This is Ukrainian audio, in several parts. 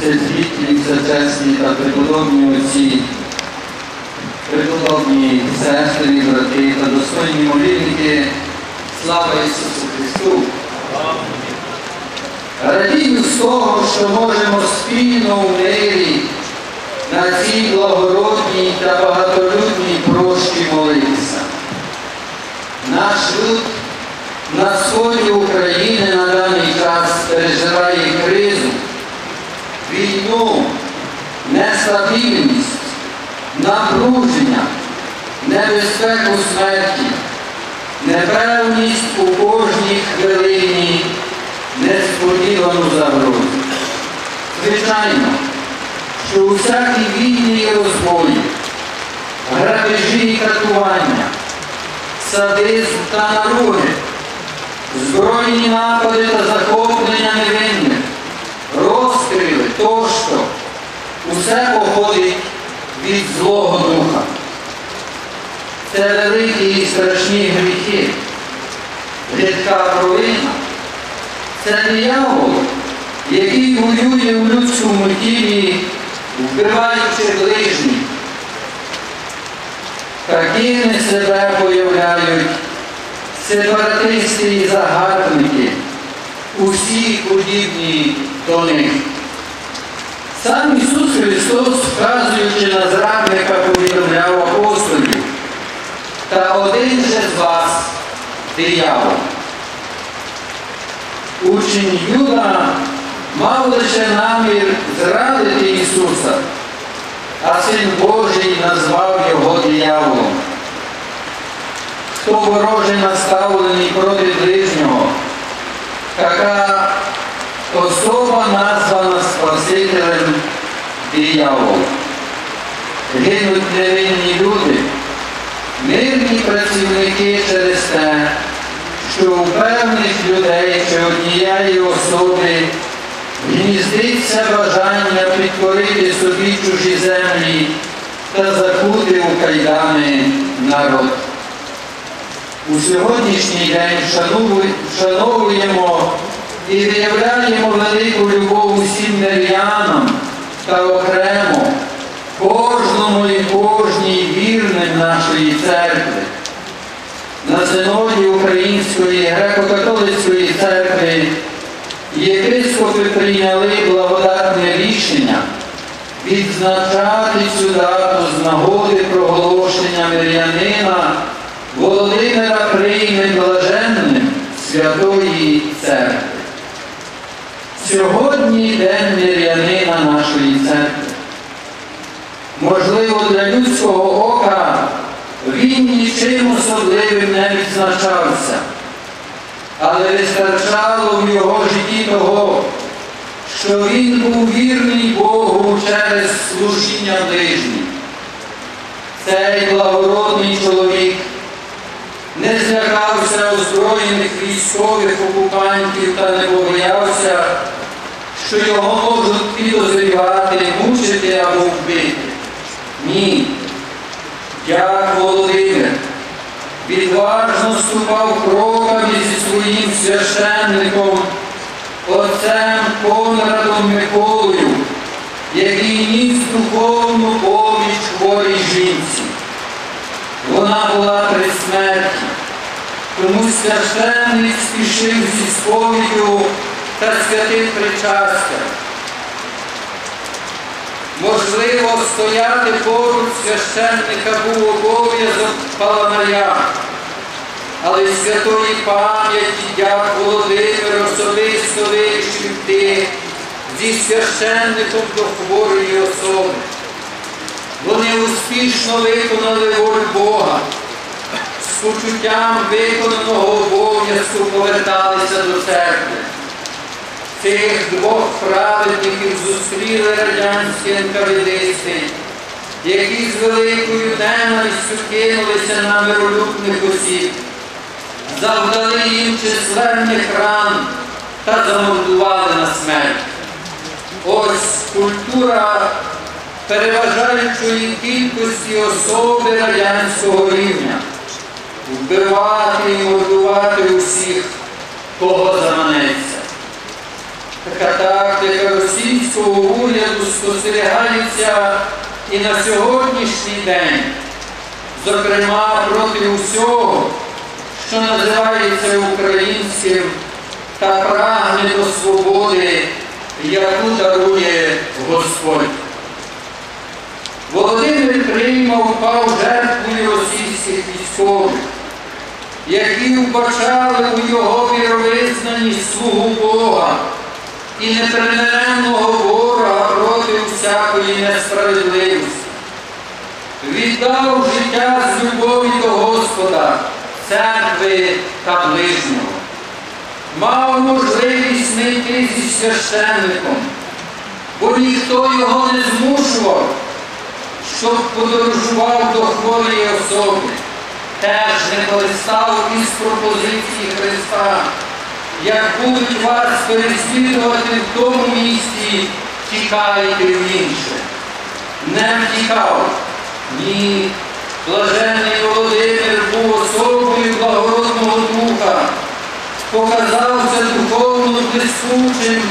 всесвітлі, всечесні та преподобні отці, преподобні сестри, брати та достойні молільники, слава Ісусу Христу! Радію з того, що можемо спільно у мирі на цій благородній та багатолюдній прощі молитися. Наш люд на сході України садизм та наруги, збройні напади та захоплення невинних, розстріли тощо, усе походить від Злого Духа. Це великі і страшні гріхи, гидка провина. Це диявол, який воює в людському тілі, вбиваючи ближніх. Такими себе появляють сепаратисти і загарбники, усі подібні до них. Сам Ісус Христос, вказуючи на зрадника, повідомляв апостолів, та один же з вас диявол. Учень Юда мав лише намір зрадити Ісуса, а Син Божий назвав його дияволом. Хто вороже наставлений проти ближнього, така особа названа Спасителем диявол. Гинуть невинні люди, мирні працівники через те, що у певних людей чи однієї особи гніздиться бажання підкорити собі чужі землі та закути у кайдани народ. У сьогоднішній день вшановуємо і виявляємо велику любов усім мирянам та окремо кожному і кожній вірним нашої церкви. На синоді Української греко-католицької церкви єпископи прийняли благодатне рішення відзначати цю дату з нагоди проголошення мирянина Володимира Прийми Блаженним Святої Церкви. Сьогодні день мирянина нашої церкви. Можливо, для людського ока він нічим особливим не відзначався, але вистачало в його житті того, що він був вірний Богу через служіння ближнім. Цей благородний чоловік не злякався озброєних військових окупантів та не побоявся, що його можуть підозрювати, мучити або вбити. Ні. Як Володимир відважно ступав кроками зі своїм священником, отцем Конрадом Миколою, який ніс духовну поміч хворій жінці. Вона була при смерті, тому священник спішив зі сповіддю та святим причастям. Можливо, стояти поруч священника був обов'язок паламаря, але святої пам'яті дяк Володимир особисто вирішив йти зі священником до хворої особи. Вони успішно виконали волю Бога, з почуттям виконаного обов'язку поверталися до церкви. Цих двох праведників зустріли радянські НКВДисти, які з великою ненавистю кинулися на миролюбних осіб, завдали їм численних ран та замордували на смерть. Ось культура переважаючої кількості особи радянського рівня. Вбивати і мордувати усіх, кого заманеться. Така тактика російського уряду спостерігається і на сьогоднішній день, зокрема проти усього, що називається українським та прагне до свободи, яку дарує Господь. Володимир приймав пав жертвою російських військових, які вбачали у його віровизнанні слугу Бога і непримиренного ворога проти всякої несправедливості. Віддав життя з любові до Господа, церкви та ближнього. Мав можливість знайти зі священником, бо ніхто його не змушував, щоб подорожував до хворої особи, теж не користав із пропозиції Христа. Як будуть вас переслідувати в тому місці, тікайте в інше. Не втікав. Ні. Блаженний Володимир був особою благородного духа, показався духовно блискучим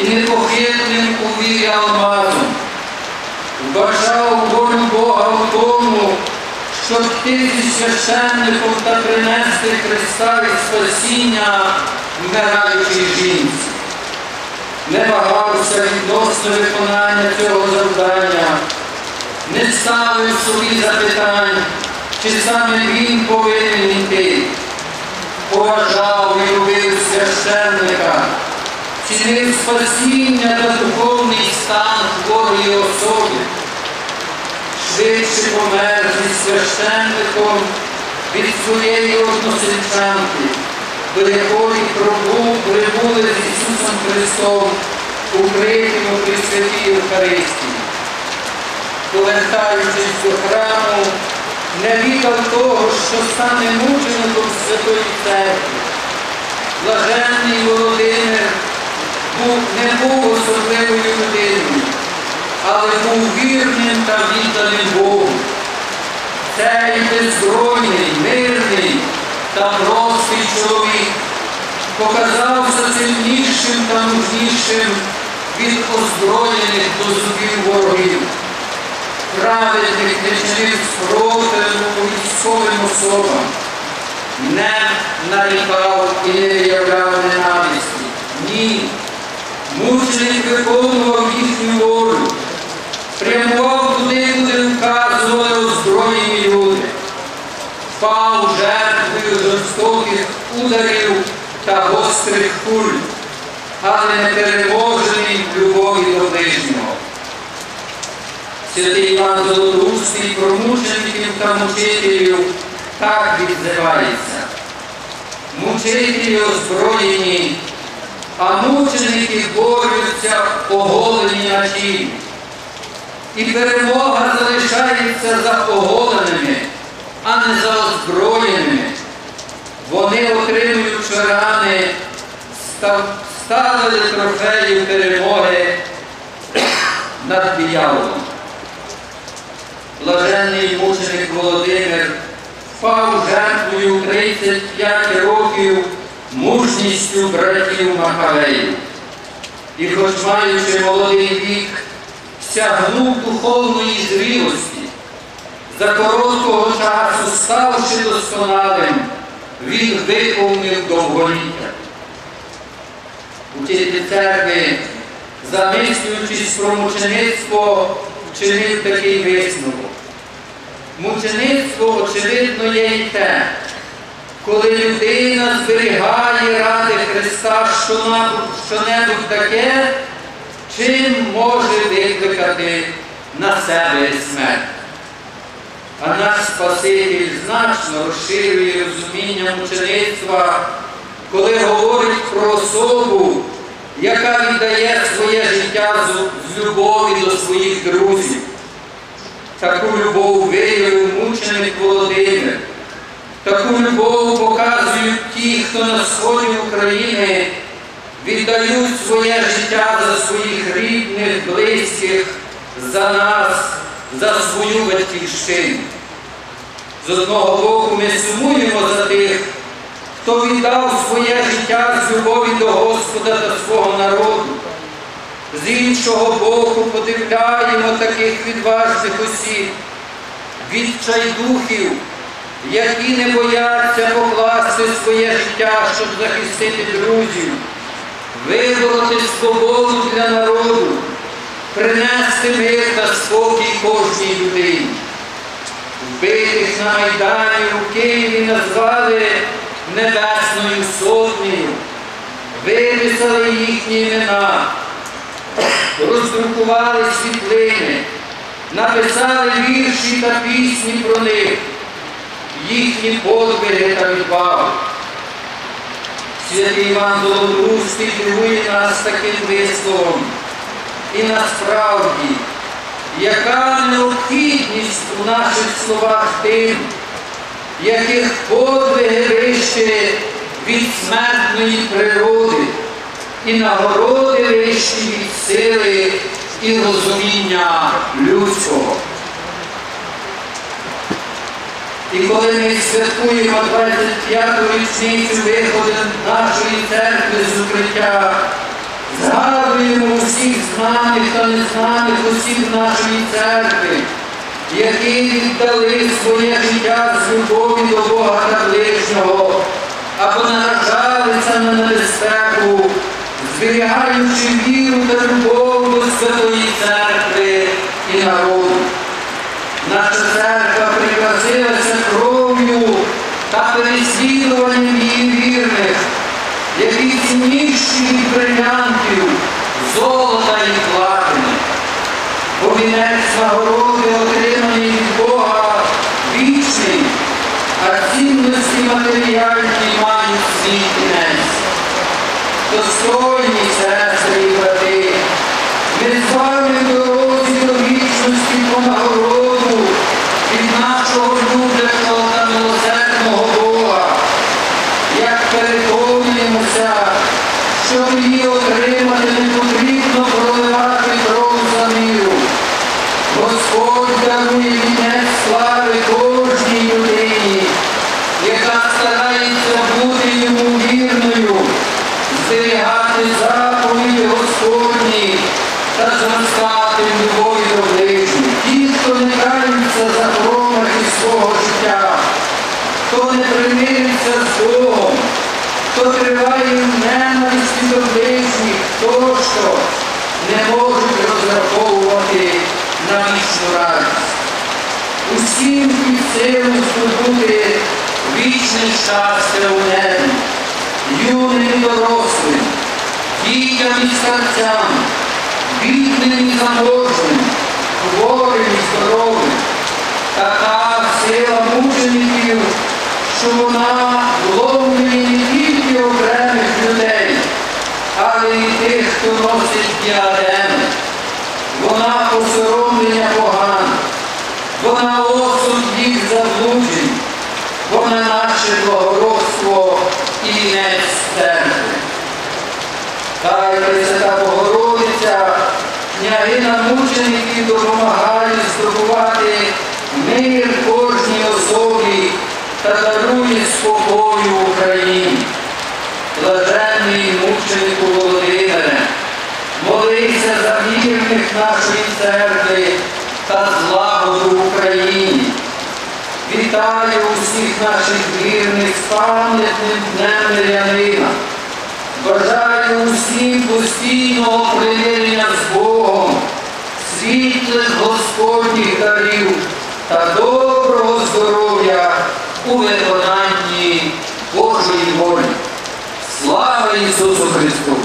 і непохитним у вірі алмазом. Вбачав волю Бога в тому, щоб ти зі священником та принести Христа і спасіння вмираючій жінці. Не вагався відносно виконання цього завдання, не ставив собі запитань, чи саме він повинен йти. Поважав і любив священника, цінив спасіння та духовний стан хворої особи швидше помер зі священником від своєї односельчанки, до якої прибули з Ісусом Христом у прийму при святій Євхаристії. Повертаючись до храму, не віддав того, що стане мучеником Святої Церкви. Блаженний Володимир був, не був особливою людиною але був вірним та відданим Богу. Цей беззбройний, мирний та простий чоловік показався сильнішим та нужнішим від озброєних до зубів ворогів. Праведник не чинив спротиву військовим особам, не нарікав і не виявляв ненависті. Ні. Мученик виконував їхню волю прямував туди, куди вказували озброєні люди, впав жертвою жорстоких ударів та гострих куль, але не переможений любові до ближнього. Святий Іван Золотоустий про мучеників та мучителів так відзивається. Мучителі озброєні, а мученики борються оголені на тілі. І перемога залишається за оголеними, а не за озброєними. Вони, отримуючи рани, ставили трофеїв перемоги над дияволом. Блаженний мученик Володимир впав жертвою 35 років мужністю братів Макавеїв. І хоч маючи молодий вік, сягнув духовної зрілості, за короткого часу, ставши досконалим, він виповнив довголіття. Учитель церкви, замислюючись про мучеництво, вчинив такий висновок. Мучеництво, очевидно, є й те, коли людина зберігає ради Христа що-небудь таке, чим може викликати на себе смерть. А наш Спаситель значно розширює розуміння мучеництва, коли говорить про особу, яка віддає своє життя з любові до своїх друзів. Таку любов виявив мученик Володимир. Таку любов показують ті, хто на сході України віддають своє життя за своїх рідних, близьких, за нас, за свою батьківщину. З одного боку ми сумуємо за тих, хто віддав своє життя з любові до Господа та свого народу. З іншого боку, подивляємо таких відважних осіб, відчайдухів, які не бояться покласти своє життя, щоб захистити друзів, вибороти свободу для народу, принести мир та спокій кожній людині. Вбитих на Майдані у Києві назвали Небесною Сотнею, виписали їхні імена, роздрукували світлини, написали вірші та пісні про них, їхні подвиги та відвагу. Святий Іван Золотоуський дивує нас таким висловом. І насправді, яка необхідність у наших словах тим, яких подвиги вище від смертної природи і нагороди вищі сили і розуміння людського. І коли ми святкуємо 25-ту річницю виходу нашої церкви з укриття, згадуємо усіх знаних та незнаних осіб нашої церкви, які віддали своє життя з любові до Бога та ближнього, або наражалися на небезпеку, зберігаючи віру та любов до Святої Церкви і народу. Наша церква прикрасилася кров'ю та переслідуванням її вірних, які цінніші від брилянтів, золота і платини. Бо вінець нагороди, отриманий від Бога, вічний, а цінності матеріальні мають свій кінець. Достойні сестри і брати, ми з вами в дорозі до вічності по нагороду від нашого люблячого та милосердного Бога. Як переконуємося, щоб її отримати, не потрібно проливати кров за миру. Господь дарує вінець слави кожній людині, яка старається бути йому вірною, зберігати заповіді Господні та зростати любові до ближніх. Ті, хто не каються за промахи свого життя, хто не примириться з Богом, хто триває в ненависті до ближніх, тощо не можуть розраховувати на вічну радість. Усім під силу здобути вічне щастя у небі, юним дорослим, дітям і старцям, бідним і заможним, хворим і здоровим. Така сила мучеників, що вона вловлює не тільки окремих людей, але й тих, хто носить діадеми. Вона посоромлення допомагає здобувати мир кожній особі та дарує спокою Україні. Блаженний мученику Володимире, молися за вірних нашої церкви та злагоду Україні. Вітаю усіх наших вірних з пам'ятним днем Мирянина. Бажаю усім постійного примирення з Богом, світлих Господніх дарів та доброго здоров'я у виконанні Божої волі. Слава Ісусу Христу!